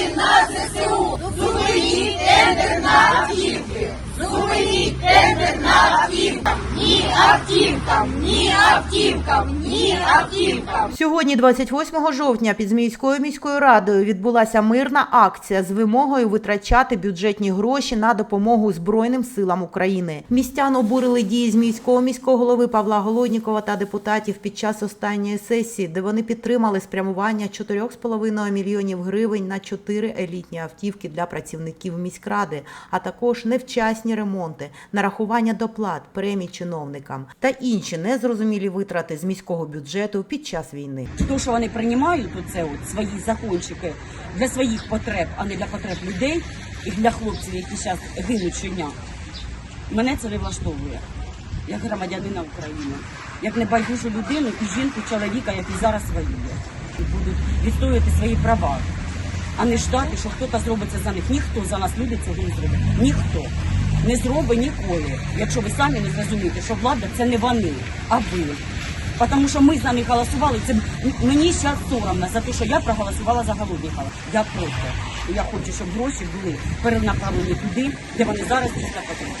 Гроші на ЗСУ! Зупиніть тендер на автівки! Зупиніть тендер автівкам! Ні автівкам! Ні автівкам! Сьогодні, 28 жовтня, під Зміївською міською радою відбулася мирна акція з вимогою витрачати бюджетні гроші на допомогу Збройним силам України. Містян обурили дії Зміївського міського голови Павла Голоднікова та депутатів під час останньої сесії, де вони підтримали спрямування 4,5 мільйонів гривень на 4 елітні автівки для працівників міськради, а також невчасні ремонти, нарахування доплат, премій чиновникам та інші незрозумілі витрати з міського бюджету під час війни. То, що вони приймають оце от свої закончики для своїх потреб, а не для потреб людей і для хлопців, які зараз гинуть щодня, мене це не влаштовує, як громадянина України, як небайдужу людину і жінку, чоловіка, який зараз воює, і будуть відстоювати свої права, а не ждати, що хтось зробить це за них. Ніхто за нас люди цього не зробить. Ніхто. Не зробить ніколи, якщо ви самі не зрозумієте, що влада це не вони, а ви. Тому що ми за них голосували. Це мені зараз соромно за те, що я проголосувала за Голоднікова. Я проти. Я хочу, щоб гроші були перенаправлені туди, де вони зараз дійсно потрібні.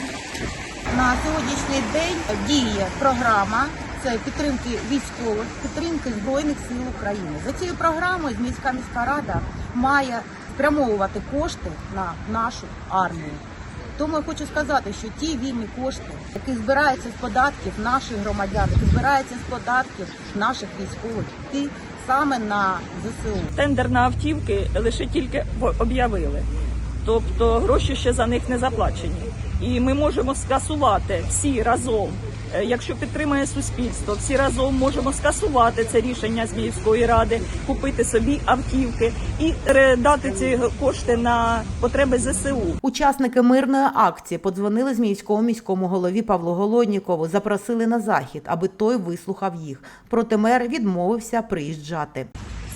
На сьогоднішній день діє програма це підтримки військових, підтримки збройних сил України. За цією програмою міська міська рада має спрямовувати кошти на нашу армію. Тому я хочу сказати, що ті вільні кошти, які збираються з податків наших громадян, які збираються з податків наших військових, ті саме на ЗСУ. Тендер на автівки лише тільки об'явили. Тобто гроші ще за них не заплачені. І ми можемо скасувати всі разом. Е, Якщо підтримує суспільство, всі разом можемо скасувати це рішення з міської ради, купити собі автівки і е, дати ці кошти на потреби ЗСУ. Учасники мирної акції подзвонили Зміївському міському голові Павлу Голоднікову, запросили на захід, аби той вислухав їх. Проте мер відмовився приїжджати.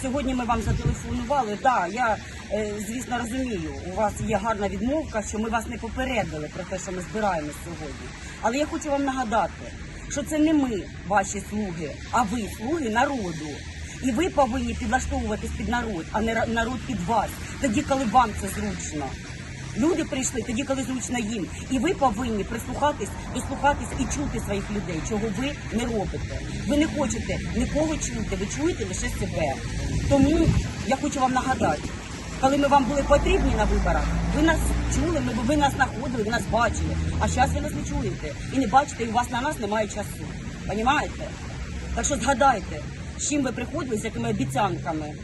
Сьогодні ми вам зателефонували. Да, я звісно розумію. У вас є гарна відмовка, що ми вас не попередили про те, що ми збираємось сьогодні. Але я хочу вам нагадати, що це не ми, ваші слуги, а ви слуги народу. І ви повинні підлаштовуватись під народ, а не народ під вас. Тоді, коли вам це зручно. Люди прийшли тоді, коли зручно їм. І ви повинні прислухатись, дослухатись і чути своїх людей, чого ви не робите. Ви не хочете нікого чути, ви чуєте лише себе. Тому я хочу вам нагадати, коли ми вам були потрібні на виборах, ви нас чули, ми, ви нас знаходили, ви нас бачили. А зараз ви нас не чуєте і не бачите, і у вас на нас немає часу. Понімаєте? Так що згадайте, з чим ви приходили, з якими обіцянками.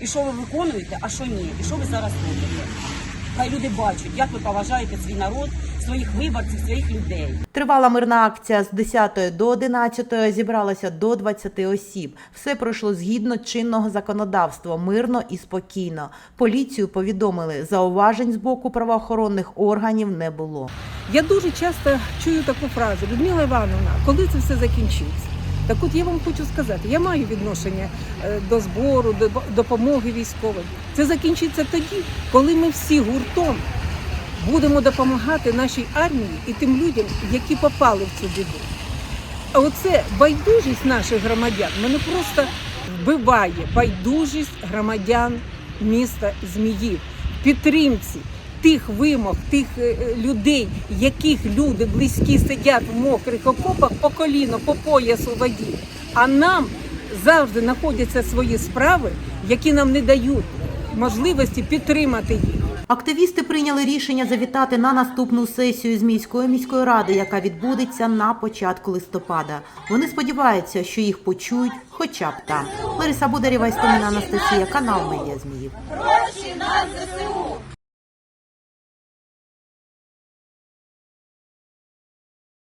І що ви виконуєте, а що ні? І що ви зараз робите? Хай люди бачать, як ви поважаєте свій народ, своїх виборців, своїх людей. Тривала мирна акція з 10 до 11, зібралося до 20 осіб. Все пройшло згідно чинного законодавства, мирно і спокійно. Поліцію повідомили, зауважень з боку правоохоронних органів не було. Я дуже часто чую таку фразу Людмила Івановна, коли це все закінчиться? Так от я вам хочу сказати, я маю відношення е, до збору, до допомоги військовим. Це закінчиться тоді, коли ми всі гуртом будемо допомагати нашій армії і тим людям, які попали в цю біду. А оце байдужість наших громадян мене просто вбиває байдужість громадян міста Зміїв підтримці тих вимог, тих е, е, людей, яких люди близькі сидять в мокрих окопах по коліно, по поясу в воді. А нам завжди знаходяться свої справи, які нам не дають можливості підтримати їх. Активісти прийняли рішення завітати на наступну сесію з міської міської ради, яка відбудеться на початку листопада. Вони сподіваються, що їх почують, хоча б там. Лариса Бударєва, Істоміна Анастасія, канал Медіа Зміїв. Гроші на ЗСУ!